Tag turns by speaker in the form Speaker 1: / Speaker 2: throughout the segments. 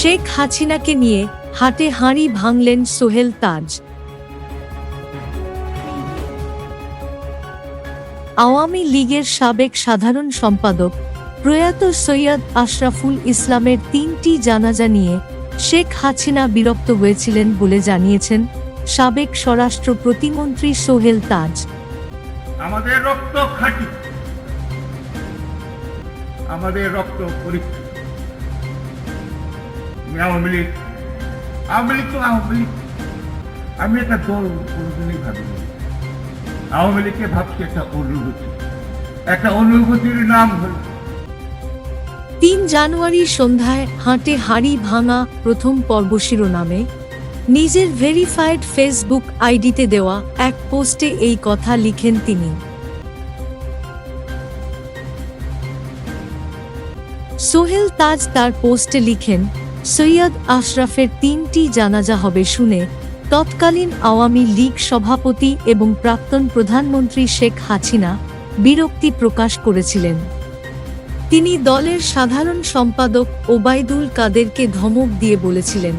Speaker 1: শেখ হাসিনাকে নিয়ে হাটে হাঁড়ি ভাঙলেন সোহেল তাজ। আওয়ামী লীগের সাবেক সাধারণ সম্পাদক প্রয়াত সৈয়দ আশরাফুল ইসলামের তিনটি জানাজা নিয়ে শেখ হাসিনা বিরক্ত হয়েছিলেন বলে জানিয়েছেন সাবেক স্বরাষ্ট্র প্রতিমন্ত্রী সোহেল তাজ।
Speaker 2: আমাদের রক্ত খাঁটি। আমাদের রক্ত পরীক্ষিত আমি আওয়ামী লীগ আওয়ামী লীগ তো আওয়ামী লীগ আমি একটা দল কোনোদিনই ভাবিনি আওয়ামী লীগকে ভাবছি একটা অনুভূতি একটা অনুভূতির নাম হল
Speaker 1: তিন জানুয়ারি সন্ধ্যায় হাটে হাড়ি ভাঙা প্রথম পর্ব শিরোনামে নিজের ভেরিফাইড ফেসবুক আইডিতে দেওয়া এক পোস্টে এই কথা লিখেন তিনি। সোহেল তাজ তার পোস্টে লিখেন সৈয়দ আশরাফের তিনটি জানাজা হবে শুনে তৎকালীন আওয়ামী লীগ সভাপতি এবং প্রাক্তন প্রধানমন্ত্রী শেখ হাসিনা বিরক্তি প্রকাশ করেছিলেন। তিনি দলের সাধারণ সম্পাদক ওবায়দুল কাদেরকে ধমক দিয়ে বলেছিলেন,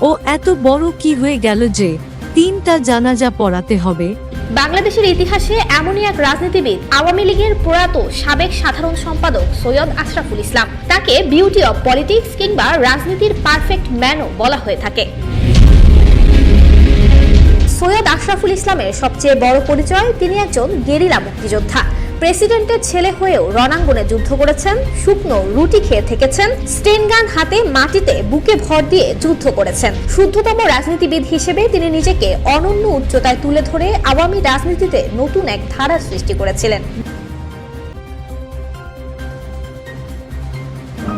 Speaker 1: ও এত বড় কি হয়ে গেল যে তিনটা জানাজা পড়াতে হবে?
Speaker 3: বাংলাদেশের ইতিহাসে এমনই এক রাজনীতিবিদ আওয়ামী লীগের প্রয়াত সাবেক সাধারণ সম্পাদক সৈয়দ আশরাফুল ইসলাম। তাকে বিউটি অব পলিটিক্স কিংবা রাজনীতির পারফেক্ট ম্যানও বলা হয়ে থাকে। সৈয়দ আশরাফুল ইসলামের সবচেয়ে বড় পরিচয় তিনি একজন গেরিলা মুক্তিযোদ্ধা। প্রেসিডেন্টের ছেলে হয়েও রণাঙ্গনে যুদ্ধ করেছেন, শুকনো রুটি খেয়ে থেকেছেন, স্টেনগান হাতে মাটিতে বুকে ভর দিয়ে যুদ্ধ করেছেন। শুদ্ধতম রাজনীতিবিদ হিসেবে তিনি নিজেকে অনন্য উচ্চতায় তুলে ধরে আওয়ামী রাজনীতিতে নতুন এক ধারার সৃষ্টি করেছিলেন।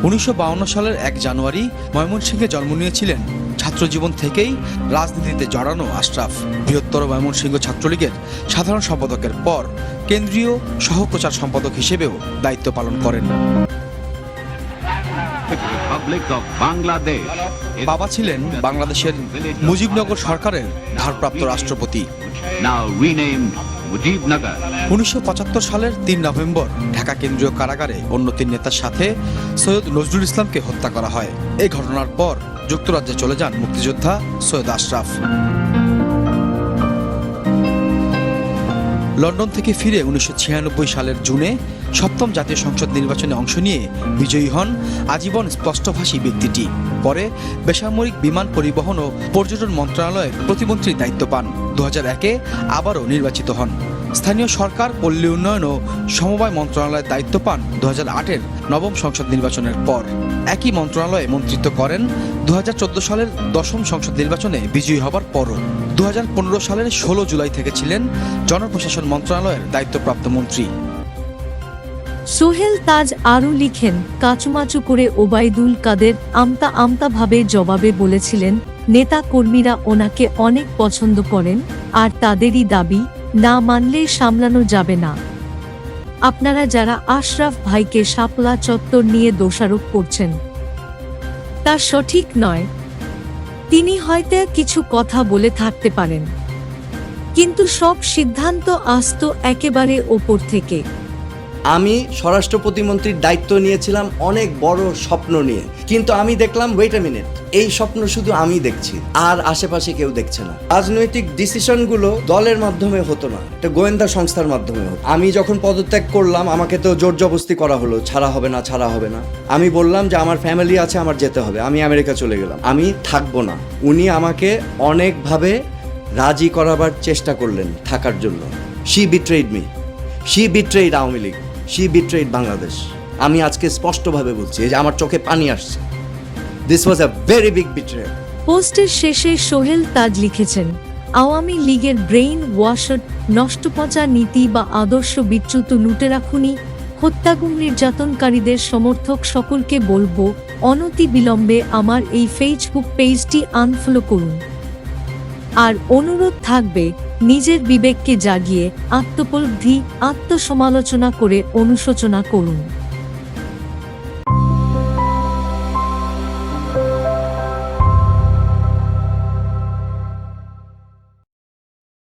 Speaker 4: উনিশশো সালের এক জানুয়ারি ময়মনসিংহে জন্ম নিয়েছিলেন। ছাত্রজীবন থেকেই রাজনীতিতে জড়ানো আশরাফ বৃহত্তর ময়মনসিংহ ছাত্রলীগের সাধারণ সম্পাদকের পর কেন্দ্রীয় সহপ্রচার সম্পাদক হিসেবেও দায়িত্ব পালন করেন। বাবা ছিলেন বাংলাদেশের মুজিবনগর সরকারের ভারপ্রাপ্ত রাষ্ট্রপতি. উনিশশো সালের তিন নভেম্বর ঢাকা কেন্দ্রীয় কারাগারে অন্য তিন নেতার সাথে সৈয়দ নজরুল ইসলামকে হত্যা করা হয়। এই ঘটনার পর যুক্তরাজ্যে চলে যান মুক্তিযোদ্ধা সৈয়দ আশরাফ। লন্ডন থেকে ফিরে উনিশশো ছিয়ানব্বই সালের জুনে সপ্তম জাতীয় সংসদ নির্বাচনে অংশ নিয়ে বিজয়ী হন আজীবন স্পষ্টভাষী ব্যক্তিটি। পরে বেসামরিক বিমান পরিবহন ও পর্যটন মন্ত্রণালয়ের প্রতিমন্ত্রীর দায়িত্ব পান। দু হাজার একে আবারও নির্বাচিত হন। স্থানীয় সরকার, পল্লী উন্নয়ন ও সমবায় মন্ত্রণালয়ের দায়িত্ব পান দু হাজার নবম সংসদ নির্বাচনের পর। একই মন্ত্রণালয়ে মন্ত্রিত্ব করেন দুহাজার চোদ্দ সালের দশম সংসদ নির্বাচনে বিজয়ী হবার পরও। দুহাজার পনেরো সালের ষোলো জুলাই থেকে ছিলেন জনপ্রশাসন মন্ত্রণালয়ের দায়িত্বপ্রাপ্ত মন্ত্রী।
Speaker 1: সোহেল তাজ আরও লিখেন, কাচুমাচু করে ওবায়দুল কাদের আমতা আমতাভাবে জবাবে বলেছিলেন, নেতা কর্মীরা ওনাকে অনেক পছন্দ করেন, আর তাদেরই দাবি না মানলে সামলানো যাবে না। আপনারা যারা আশরাফ ভাইকে শাপলা চত্বর নিয়ে দোষারোপ করছেন, তা সঠিক নয়। তিনি হয়তো কিছু কথা বলে থাকতে পারেন। কিন্তু সব সিদ্ধান্ত আসত একেবারে ওপর থেকে।
Speaker 5: আমি স্বরাষ্ট্র প্রতিমন্ত্রীর দায়িত্ব নিয়েছিলাম অনেক বড় স্বপ্ন নিয়ে। কিন্তু আমি দেখলাম ওয়েট মিনিট এই স্বপ্ন শুধু আমি দেখছি, আর আশেপাশে কেউ দেখছে না। রাজনৈতিক ডিসিশনগুলো দলের মাধ্যমে হতো না, এটা গোয়েন্দা সংস্থার মাধ্যমে হতো। আমি যখন পদত্যাগ করলাম, আমাকে তো জোর জবস্তি করা হলো, ছাড়া হবে না, ছাড়া হবে না। আমি বললাম যে, আমার ফ্যামিলি আছে, আমার যেতে হবে, আমি আমেরিকা চলে গেলাম। আমি থাকব না। উনি আমাকে অনেকভাবে রাজি করাবার চেষ্টা করলেন থাকার জন্য। She betrayed me she betrayed Awami League. She betrayed Bangladesh আমি আজকে স্পষ্টভাবে বলছি যে আমার চোখে পানি আসছে। This was a very big betray
Speaker 1: পোস্টের শেষে সোহেল তাজ লিখেছেন, আওয়ামী লীগের ব্রেইন ওয়াশড, নষ্টপচা নীতি বা আদর্শ বিচ্যুত লুটেরাখুনি হত্যাগুম নির্যাতনকারীদের সমর্থক সকলকে বলব অনতি বিলম্বে আমার এই ফেসবুক পেজটি আনফলো করুন। আর অনুরোধ থাকবে নিজের বিবেককে জাগিয়ে আত্মপলব্ধি আত্মসমালোচনা করে অনুশোচনা করুন।